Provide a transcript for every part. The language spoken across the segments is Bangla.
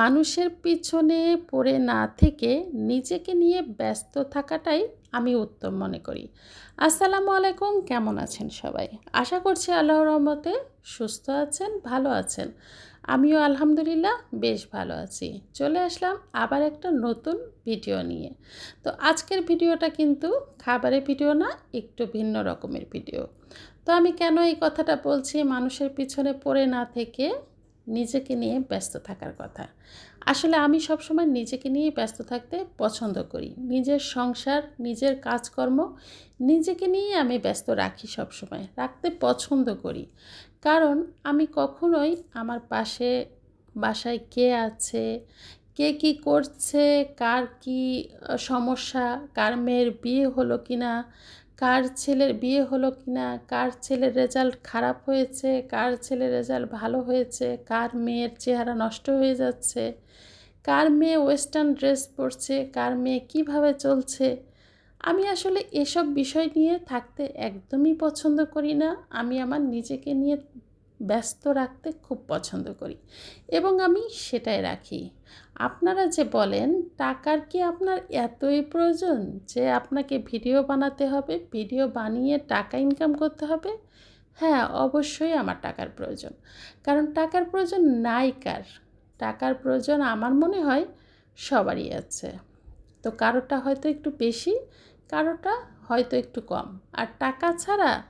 মানুষের পিছনে পড়ে না থেকে নিজেকে নিয়ে ব্যস্ত থাকাটাই আমি উত্তম মনে করি। আসসালামু আলাইকুম, কেমন আছেন সবাই? আশা করছি আল্লাহর রহমতে সুস্থ আছেন, ভালো আছেন। আমিও আলহামদুলিল্লাহ বেশ ভালো আছি। চলে আসলাম আবার একটা নতুন ভিডিও নিয়ে। তো আজকের ভিডিওটা কিন্তু খাবারের ভিডিও না, একটু ভিন্ন রকমের ভিডিও। তো আমি কেন এই কথাটা বলছি? মানুষের পিছনে পড়ে না থেকে নিজেকে নিয়ে ব্যস্ত থাকার কথা। আসলে আমি সবসময় নিজেকে নিয়ে ব্যস্ত থাকতে পছন্দ করি। নিজের সংসার, নিজের কাজকর্ম নিজেকে নিয়ে আমি ব্যস্ত রাখি সবসময়, রাখতে পছন্দ করি। কারণ আমি কখনোই আমার পাশে বাসায় কে আছে, কে কি করছে, কার কি সমস্যা, কার মেয়ের বিয়ে হলো কি না কার ছেলের বিয়ে হলো কি না কার ছেলের রেজাল্ট খারাপ হয়েছে, কার ছেলের রেজাল্ট ভালো হয়েছে, কার মেয়ের চেহারা নষ্ট হয়ে যাচ্ছে, কার মেয়ে ওয়েস্টার্ন ড্রেস পরছে, কার মেয়ে কীভাবে চলছে, আমি আসলে এসব বিষয় নিয়ে থাকতে একদমই পছন্দ করি না। আমি আমার নিজেকে নিয়ে ব্যস্ত রাখতে খুব পছন্দ করি। এবং আমি সেটাই রাখি। আপনারা যে বলেন, টাকার কি আপনার এতই প্রয়োজন যে আপনাকে ভিডিও বানাতে হবে, ভিডিও বানিয়ে টাকা ইনকাম করতে হবে? হ্যাঁ অবশ্যই আমার টাকার প্রয়োজন। কারণ টাকার প্রয়োজন নাই কার? টাকার প্রয়োজন আমার মনে হয় সবারই আছে। তো কারোটা হয়তো একটু বেশি কারোটা হয়তো একটু কম। আর টাকা ছাড়া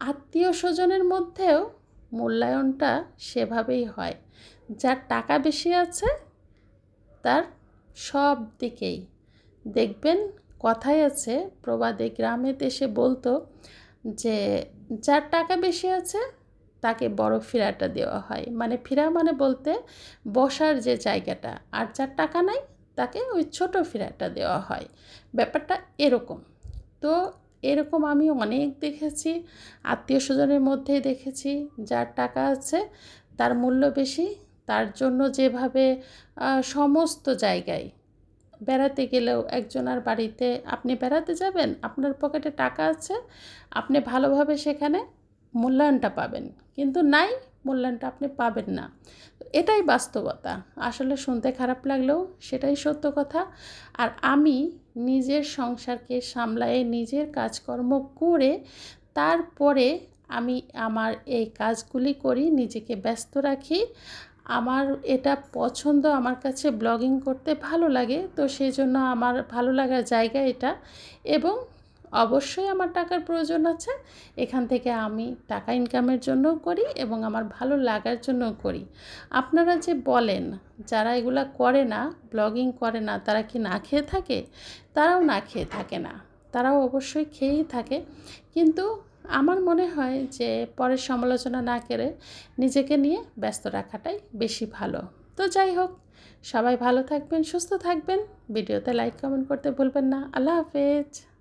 আত্মীয় স্বজনের মধ্যেও মূল্যায়নটা সেভাবেই হয়। যার টাকা বেশি আছে, তার সব দিকেই। দেখবেন কথাই আছে, প্রবাদে গ্রামে দেশে বলতো যে, যার টাকা বেশি আছে, তাকে বড় ফিরাটা দেওয়া হয়। মানে ফিরা মানে বলতে বসার যে জায়গাটা। আর যার টাকা নাই, তাকে ওই ছোট ফিরাটা দেওয়া হয়। ব্যাপারটা এরকম। তো এরকম আমি অনেক দেখেছি আত্মীয় স্বজনের মধ্যেই দেখেছি, যার টাকা আছে, তার মূল্য বেশি, তার জন্য যেভাবে সমস্ত জায়গায় বেড়াতে গেলেও একজনার বাড়িতে আপনি বেড়াতে যাবেন, আপনার পকেটে টাকা আছে, আপনি ভালোভাবে সেখানে মূল্যায়নটা পাবেন। কিন্তু নাই মূল্যায়নটা আপনি পাবেন না। এটাই বাস্তবতা। আসলে শুনতে খারাপ লাগলেও সেটাই সত্য কথা। আর আমি নিজের সংসারকে সামলায়ে নিজের কাজকর্ম করে তারপরে আমি আমার এই কাজগুলি করি, নিজেকে ব্যস্ত রাখি। আমার এটা পছন্দ, আমার কাছে ব্লগিং করতে ভালো লাগে। তো সেই জন্য আমার ভালো লাগার জায়গা এটা। এবং অবশ্যই আমার টাকার প্রয়োজন আছে। এখান থেকে আমি টাকা ইনকামের জন্যও করি এবং আমার ভালো লাগার জন্যও করি। আপনারা যে বলেন, যারা এগুলা করে না ব্লগিং করে না, তারা কি না খেয়ে থাকে? তারাও না খেয়ে থাকে না। তারাও অবশ্যই খেয়েই থাকে। কিন্তু আমার মনে হয় যে পরের সমালোচনা না করে নিজেকে নিয়ে ব্যস্ত রাখাটাই বেশি ভালো। তো যাই হোক, সবাই ভালো থাকবেন, সুস্থ থাকবেন। ভিডিওতে লাইক কমেন্ট করতে ভুলবেন না। আল্লাহ হাফেজ।